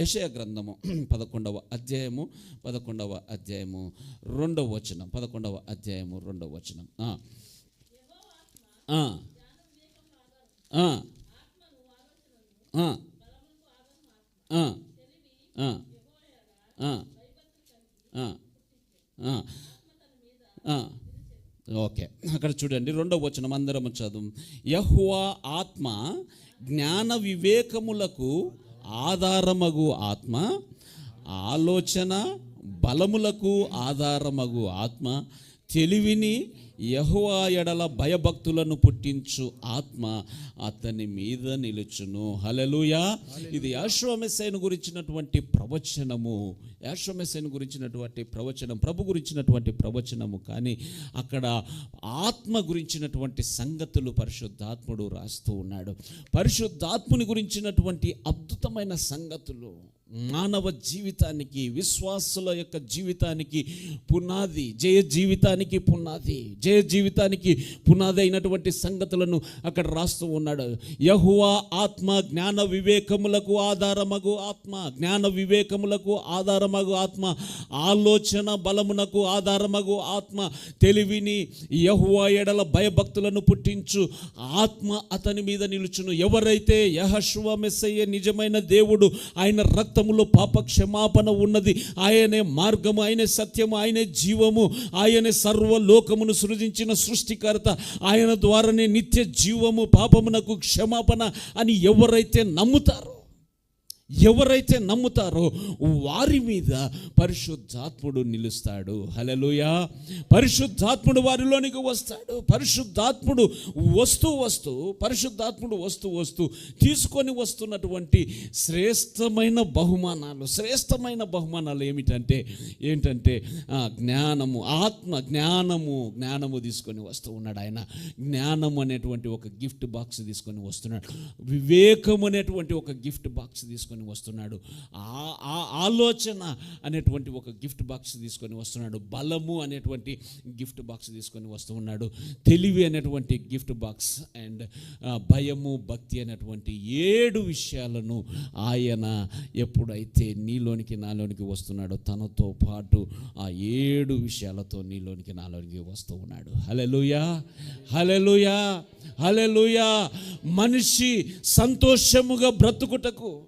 యశయ గ్రంథము పదకొండవ అధ్యాయము పదకొండవ అధ్యాయము రెండవ వచనం పదకొండవ అధ్యాయము రెండవ వచనం ఆ. ఓకే. అక్కడ చూడండి రెండవ వచనం అందరం చదువు. యహ్వా ఆత్మ జ్ఞాన వివేకములకు ఆధారమగు ఆత్మ ఆలోచన బలములకు ఆధారమగు ఆత్మ తెలివిని యహువా ఎడల భయభక్తులను పుట్టించు ఆత్మ అతని మీద నిలుచును. హలలుయా ఇది యాశ్వమెస్సైను గురించినటువంటి ప్రవచనము. యాశ్వమెస్సైను గురించినటువంటి ప్రవచనం ప్రభు గురించినటువంటి ప్రవచనము. కానీ అక్కడ ఆత్మ గురించినటువంటి సంగతులు పరిశుద్ధాత్ముడు రాస్తూ ఉన్నాడు. పరిశుద్ధాత్ముని గురించినటువంటి అద్భుతమైన సంగతులు మానవ జీవితానికి విశ్వాసుల యొక్క జీవితానికి పునాది జయ జీవితానికి పునాది జయ జీవితానికి పునాది అయినటువంటి సంగతులను అక్కడ రాస్తూ ఉన్నాడు. యహువా ఆత్మ జ్ఞాన వివేకములకు ఆధారమగు ఆత్మ జ్ఞాన వివేకములకు ఆధారమగు ఆత్మ ఆలోచన బలమునకు ఆధారమగు ఆత్మ తెలివిని యహువా ఎడల భయభక్తులను పుట్టించు ఆత్మ అతని మీద నిలుచును. ఎవరైతే యహశువ మెస్సయ్య నిజమైన దేవుడు ఆయన రక్తములో పాప క్షమాపణ ఉన్నది. ఆయనే మార్గము ఆయనే సత్యము ఆయనే జీవము ఆయనే సర్వలోకమును సృజించిన సృష్టికర్త. ఆయన ద్వారానే నిత్య జీవము పాపమునకు క్షమాపణ అని ఎవరైతే నమ్ముతారో ఎవరైతే నమ్ముతారో వారి మీద పరిశుద్ధాత్ముడు నిలుస్తాడు. హలలుయా పరిశుద్ధాత్ముడు వారిలోనికి వస్తాడు. పరిశుద్ధాత్ముడు వస్తూ వస్తూ పరిశుద్ధాత్ముడు వస్తూ వస్తూ తీసుకొని వస్తున్నటువంటి శ్రేష్టమైన బహుమానాలు శ్రేష్టమైన బహుమానాలు ఏమిటంటే ఏంటంటే జ్ఞానము ఆత్మ జ్ఞానము జ్ఞానము తీసుకొని వస్తూ ఉన్నాడు ఆయన. జ్ఞానం అనేటువంటి ఒక గిఫ్ట్ బాక్స్ తీసుకొని వస్తున్నాడు. వివేకం అనేటువంటి ఒక గిఫ్ట్ బాక్స్ తీసుకొని వస్తున్నాడు. ఆ ఆ ఆలోచన అనేటువంటి ఒక గిఫ్ట్ బాక్స్ తీసుకొని వస్తున్నాడు. బలము అనేటువంటి గిఫ్ట్ బాక్స్ తీసుకొని వస్తూ ఉన్నాడు. తెలివి అనేటువంటి గిఫ్ట్ బాక్స్ అండ్ భయము భక్తి అనేటువంటి ఏడు విషయాలను ఆయన ఎప్పుడైతే నీలోనికి నాలోనికి వస్తున్నాడో తనతో పాటు ఆ ఏడు విషయాలతో నీలోనికి నాలోనికి వస్తూ ఉన్నాడు. హలెలుయా హలెలుయా హలెలుయా మనిషి సంతోషముగా బ్రతుకుటకు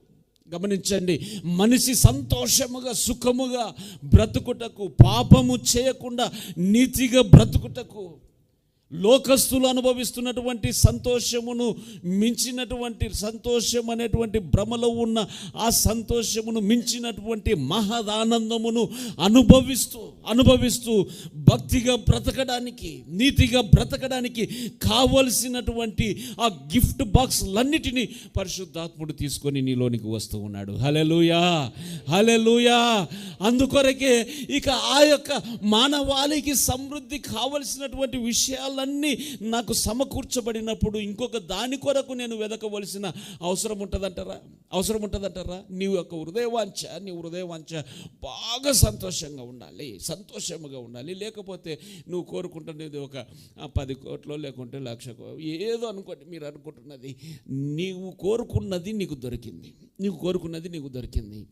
గమనించండి మనిషి సంతోషముగా సుఖముగా బ్రతుకుటకు పాపము చేయకుండా నీతిగా బ్రతుకుటకు లోకస్తులు అనుభవిస్తున్నటువంటి సంతోషమును మించినటువంటి సంతోషం అనేటువంటి భ్రమలో ఉన్న ఆ సంతోషమును మించినటువంటి మహదానందమును అనుభవిస్తూ అనుభవిస్తూ భక్తిగా బ్రతకడానికి నీతిగా బ్రతకడానికి కావలసినటువంటి ఆ గిఫ్ట్ బాక్స్లన్నిటినీ పరిశుద్ధాత్ముడు తీసుకొని నీలోనికి వస్తూ ఉన్నాడు. హలెలుయా హలెలుయా అందుకొరకే ఇక ఆ యొక్క మానవాళికి సమృద్ధి కావలసినటువంటి విషయాలన్నీ నాకు సమకూర్చబడినప్పుడు ఇంకొక దాని కొరకు నేను వెదకవలసిన అవసరం ఉంటుందంటారా? అవసరం ఉంటుందంటారా? నీ యొక్క హృదయవాంఛ నీ హృదయవాంఛ బాగా సంతోషంగా ఉండాలి సంతోషంగా ఉండాలి. లేకపోతే నువ్వు కోరుకుంటున్నది ఒక పది కోట్లో లేకుంటే లక్ష ఏదో అనుకోండి మీరు అనుకుంటున్నది. నీవు కోరుకున్నది నీకు దొరికింది. నీవు కోరుకున్నది నీకు దొరికింది.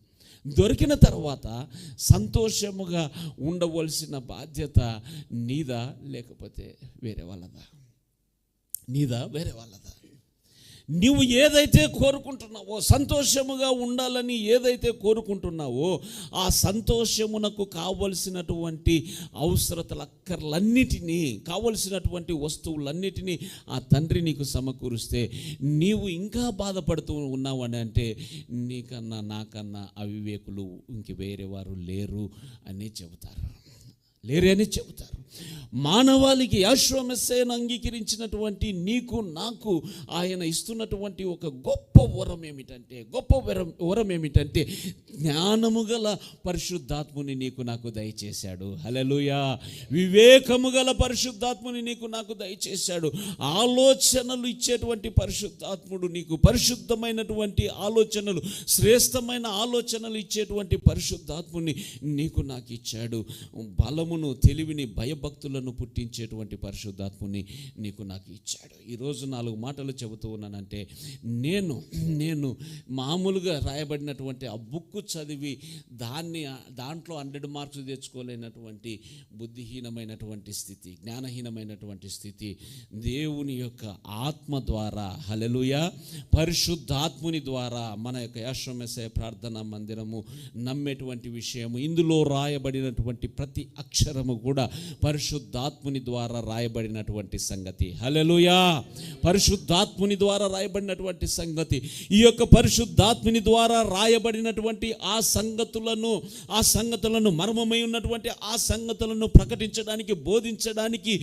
దొరికిన తర్వాత సంతోషముగా ఉండవలసిన బాధ్యత నీదా లేకపోతే వేరే వాళ్ళదా? నీదా? వేరే వాళ్ళదా? నువ్వు ఏదైతే కోరుకుంటున్నావో సంతోషముగా ఉండాలని ఏదైతే కోరుకుంటున్నావో ఆ సంతోషమునకు కావలసినటువంటి అవసరతల అక్కర్లన్నిటినీ కావలసినటువంటి వస్తువులన్నిటినీ ఆ తండ్రి నీకు సమకూరుస్తే నీవు ఇంకా బాధపడుతూ ఉన్నావని అంటే నీకన్నా నాకన్నా అవివేకులు ఇంక వేరే వారు లేరు అని చెబుతారు. లేరు అని చెబుతారు. మానవాళికి ఆశ్రమస్సేను అంగీకరించినటువంటి నీకు నాకు ఆయన ఇస్తున్నటువంటి ఒక గొప్ప వరం ఏమిటంటే గొప్ప వరం వరం ఏమిటంటే జ్ఞానము గల పరిశుద్ధాత్ముని నీకు నాకు దయచేశాడు. హలలుయా వివేకము గల పరిశుద్ధాత్ముని నీకు నాకు దయచేశాడు. ఆలోచనలు ఇచ్చేటువంటి పరిశుద్ధాత్ముడు నీకు పరిశుద్ధమైనటువంటి ఆలోచనలు శ్రేష్టమైన ఆలోచనలు ఇచ్చేటువంటి పరిశుద్ధాత్ముని నీకు నాకు ఇచ్చాడు. జ్ఞానమును తెలివిని భయభక్తులను పుట్టించేటువంటి పరిశుద్ధాత్ముని నీకు నాకు ఇచ్చాడు. ఈరోజు నాలుగు మాటలు చెబుతూ ఉన్నానంటే నేను నేను మామూలుగా రాయబడినటువంటి ఆ బుక్ చదివి దాన్ని దాంట్లో హండ్రెడ్ మార్క్స్ తెచ్చుకోలేనటువంటి బుద్ధిహీనమైనటువంటి స్థితి జ్ఞానహీనమైనటువంటి స్థితి దేవుని యొక్క ఆత్మ ద్వారా హలలుయ పరిశుద్ధాత్ముని ద్వారా మన యొక్క యాశ్వమేశయ ప్రార్థనా మందిరము నమ్మేటువంటి విషయము ఇందులో రాయబడినటువంటి ప్రతి అక్షరము కూడా పరిశుద్ధాత్ముని ద్వారా రాయబడినటువంటి సంగతి. హలలుయా పరిశుద్ధాత్ముని ద్వారా రాయబడినటువంటి సంగతి. ఈ యొక్క పరిశుద్ధాత్ముని ద్వారా రాయబడినటువంటి ఆ సంగతులను ఆ సంగతులను మర్మమై ఉన్నటువంటి ఆ సంగతులను ప్రకటించడానికి బోధించడానికి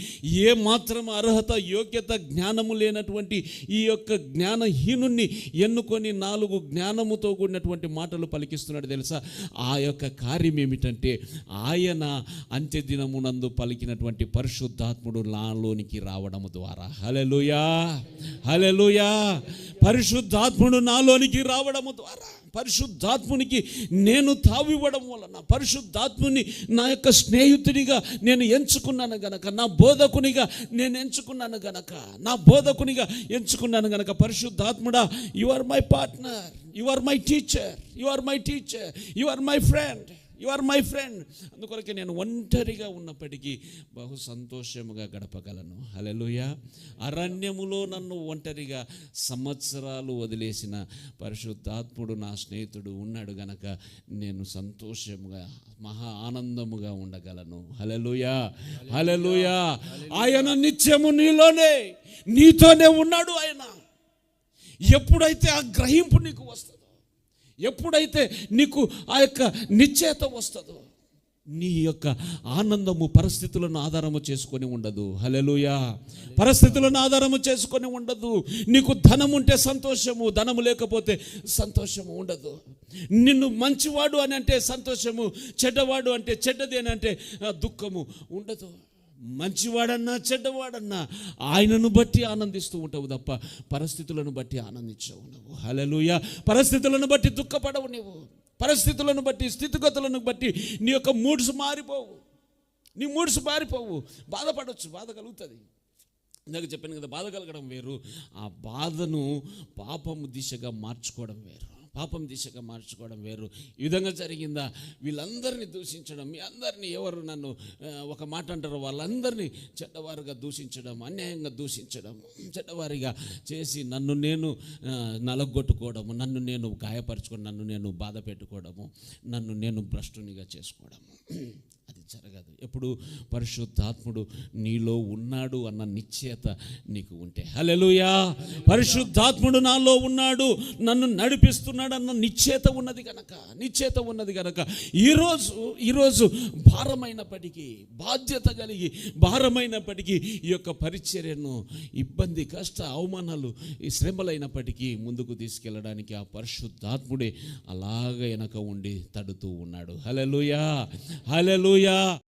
ఏ మాత్రం అర్హత యోగ్యత జ్ఞానము లేనటువంటి ఈ యొక్క జ్ఞానహీనుణ్ణి ఎన్నుకొని నాలుగు జ్ఞానముతో కూడినటువంటి మాటలు పలికిస్తున్నాడు తెలుసా? ఆ యొక్క కార్యం ఏమిటంటే ఆయన అంత్య దినమునందు పలికినటువంటి పరిశుద్ధాత్ముడు నాలోనికి రావడము ద్వారా. హలెలుయా హలెలుయా పరిశుద్ధాత్ముడు నాలోనికి రావడము ద్వారా. పరిశుద్ధాత్మునికి నేను తావివ్వడం వలన పరిశుద్ధాత్ముని నా యొక్క స్నేహితునిగా నేను ఎంచుకున్నాను గనక నా బోధకునిగా నేను ఎంచుకున్నాను గనక నా బోధకునిగా ఎంచుకున్నాను గనక పరిశుద్ధాత్ముడా you are my partner you are my teacher you are my teacher you are my friend you are my friend అందుకొరకే నేను ఒంటరిగా ఉన్నప్పటికీ బహు సంతోషముగా గడపగలను. హలలుయ అరణ్యములో నన్ను ఒంటరిగా సంవత్సరాలు వదిలేసిన పరిశుద్ధాత్ముడు నా స్నేహితుడు ఉన్నాడు గనక నేను సంతోషముగా మహా ఆనందముగా ఉండగలను. హలలుయ హలలుయ ఆయన నిత్యము నీలోనే నీతోనే ఉన్నాడు ఆయన. ఎప్పుడైతే ఆ గ్రహింపు నీకు వస్తుందో ఎప్పుడైతే నీకు ఆ యొక్క నిశ్చేత వస్తుందో నీ యొక్క ఆనందము పరిస్థితులను ఆధారము చేసుకొని ఉండదు. హలెలుయా పరిస్థితులను ఆధారము చేసుకొని ఉండదు. నీకు ధనం ఉంటే సంతోషము ధనము లేకపోతే సంతోషము ఉండదు. నిన్ను మంచివాడు అని అంటే సంతోషము చెడ్డవాడు అంటే చెడ్డది అని అంటే దుఃఖము ఉండదు. మంచివాడన్నా చెడ్డవాడన్నా ఆయనను బట్టి ఆనందిస్తూ ఉంటావు తప్ప పరిస్థితులను బట్టి ఆనందించవు నువ్వు. హలలుయ పరిస్థితులను బట్టి దుఃఖపడవు నువ్వు పరిస్థితులను బట్టి స్థితిగతులను బట్టి నీ యొక్క మూడ్స్ మారిపోవు. నీ మూడ్స్ మారిపోవు. బాధపడవచ్చు బాధ కలుగుతుంది. ఇందాక చెప్పాను కదా బాధ కలగడం వేరు. ఆ బాధను పాపము దిశగా మార్చుకోవడం వేరు. పాపం దిశగా మార్చుకోవడం వేరు. ఈ విధంగా జరిగిందా? వీళ్ళందరినీ దూషించడం మీ అందరినీ ఎవరు నన్ను ఒక మాట అంటారు వాళ్ళందరినీ చెడ్డవారుగా దూషించడం అన్యాయంగా దూషించడం చెడ్డవారిగా చేసి నన్ను నేను నలగొట్టుకోవడము నన్ను నేను గాయపరచుకొని నన్ను నేను బాధ పెట్టుకోవడము నన్ను నేను భ్రష్టునిగా చేసుకోవడము. అది జరగదు. ఎప్పుడు పరిశుద్ధాత్ముడు నీలో ఉన్నాడు అన్న నిశ్చయత నీకు ఉంటే. హలెలుయా పరిశుద్ధాత్ముడు నాలో ఉన్నాడు నన్ను నడిపిస్తున్నాడు అన్న నిశ్చయత ఉన్నది కనుక నిశ్చయత ఉన్నది కనుక ఈరోజు ఈరోజు భారమైనప్పటికీ బాధ్యత కలిగి భారమైనప్పటికీ ఈ యొక్క పరిచర్యను ఇబ్బంది కష్ట అవమానాలు ఈ శ్రమలైనప్పటికీ ముందుకు తీసుకెళ్ళడానికి ఆ పరిశుద్ధాత్ముడే అలాగ వెనక ఉండి తడుతూ ఉన్నాడు. Hallelujah hallelujah Hallelujah.